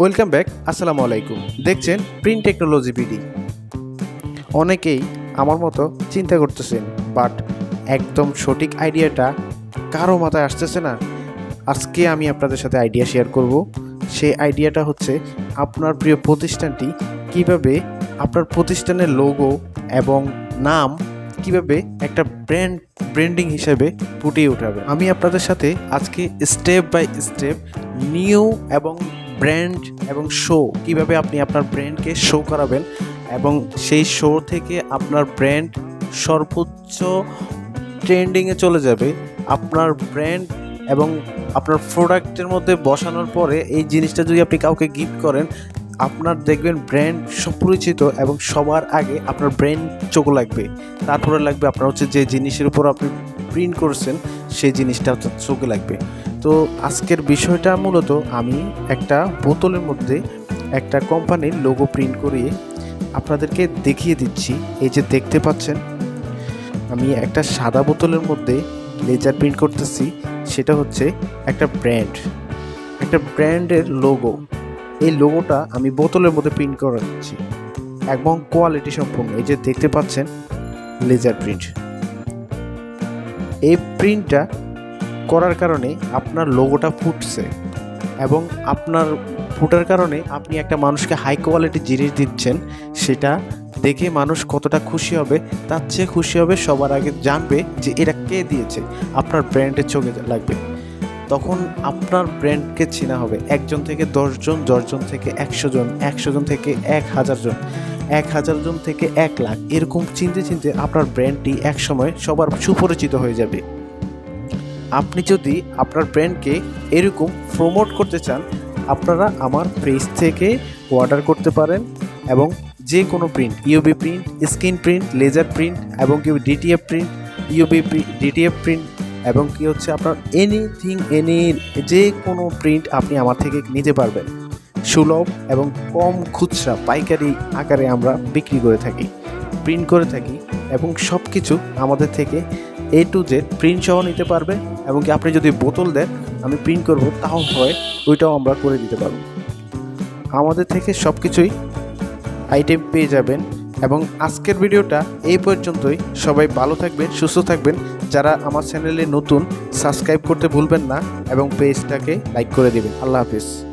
Welcome back, আসসালামু আলাইকুম। দেখছেন প্রিন্ট টেকনোলজি বিডি। অনেকেই আমার মতো চিন্তা করতেছেন, বাট একদম সঠিক আইডিয়াটা কারও মাথায় আসতেছে না। আজকে আমি আপনাদের সাথে আইডিয়া শেয়ার করব। সেই আইডিয়াটা হচ্ছে আপনার প্রিয় প্রতিষ্ঠানটি কীভাবে আপনার প্রতিষ্ঠানের লোগো এবং নাম কীভাবে একটা ব্র্যান্ড ব্র্যান্ডিং হিসেবে ফুটিয়ে উঠাবে। আমি আপনাদের সাথে আজকে স্টেপ বাই স্টেপ নিউ এবং ব্র্যান্ড এবং শো, কীভাবে আপনি আপনার ব্র্যান্ডকে শো করাবেন এবং সেই শো থেকে আপনার ব্র্যান্ড সর্বোচ্চ ট্রেন্ডিংয়ে চলে যাবে, আপনার ব্র্যান্ড এবং আপনার প্রোডাক্টের মধ্যে বসানোর পরে এই জিনিসটা যদি আপনি কাউকে গিফট করেন, আপনার দেখবেন ব্র্যান্ড সুপরিচিত এবং সবার আগে আপনার ব্র্যান্ড চোখ লাগবে। তারপরে লাগবে আপনার হচ্ছে যে জিনিসের উপর আপনি প্রিন্ট করছেন, সেই জিনিসটা হচ্ছে চোখে লাগবে। তো আজকের বিষয়টা মূলত আমি একটা বোতলের মধ্যে একটা কোম্পানির লোগো প্রিন্ট করিয়ে আপনাদেরকে দেখিয়ে দিচ্ছি। এই যে দেখতে পাচ্ছেন, আমি একটা সাদা বোতলের মধ্যে লেজার প্রিন্ট করতেছি। সেটা হচ্ছে একটা ব্র্যান্ড একটা ব্র্যান্ডের লোগো এই লোগোটা আমি বোতলের মধ্যে প্রিন্ট করে দিচ্ছি এবং কোয়ালিটি সম্পূর্ণ। এই যে দেখতে পাচ্ছেন, লেজার প্রিন্ট এই প্রিন্টটা করার কারণে আপনার লোগোটা ফুটছে এবং আপনার ফুটার কারণে আপনি একটা মানুষকে হাই কোয়ালিটির জিনিস দিচ্ছেন, সেটা দেখে মানুষ কতটা খুশি হবে, তার চেয়ে খুশি হবে সবার আগে জানবে যে এটা কে দিয়েছে, আপনার ব্র্যান্ডের চোখে লাগবে। তখন আপনার ব্র্যান্ডকে চেনা হবে। একজন থেকে দশজন দশজন থেকে একশো জন একশো জন থেকে এক হাজার জন এক হাজার জন থেকে এক লাখ, এরকম চিনতে চিনতে আপনার ব্র্যান্ডটি একসময় সবার সুপরিচিত হয়ে যাবে। আপনি যদি আপনার ব্র্যান্ডকে এরকম প্রমোট করতে চান, আপনারা আমার পেজ থেকে অর্ডার করতে পারেন এবং যে কোনো print UV print screen print laser print এবং কি DTF print UV DTF print এবং কি হচ্ছে আপনার এনিথিং এনি যে কোনো প্রিন্ট আপনি আমার থেকে নিতে পারবেন। সুলভ এবং কম খুচরা পাইকারি আকারে আমরা বিক্রি করে থাকি প্রিন্ট করে থাকি এবং সব কিছু আমাদের থেকে এ টু জেড প্রিন্ট সহ নিতে পারবে এবং কি আপনি যদি বোতল দেন, আমি প্রিন্ট করব, তাও হয়, ওইটাও আমরা করে দিতে পারব। আমাদের থেকে সব কিছুই আইটেম পেয়ে যাবেন এবং আজকের ভিডিওটা এই পর্যন্তই। সবাই ভালো থাকবেন, সুস্থ থাকবেন। যারা আমার চ্যানেলে নতুন সাবস্ক্রাইব করতে ভুলবেন না এবং পেজটাকে লাইক করে দেবেন। আল্লাহ হাফিজ।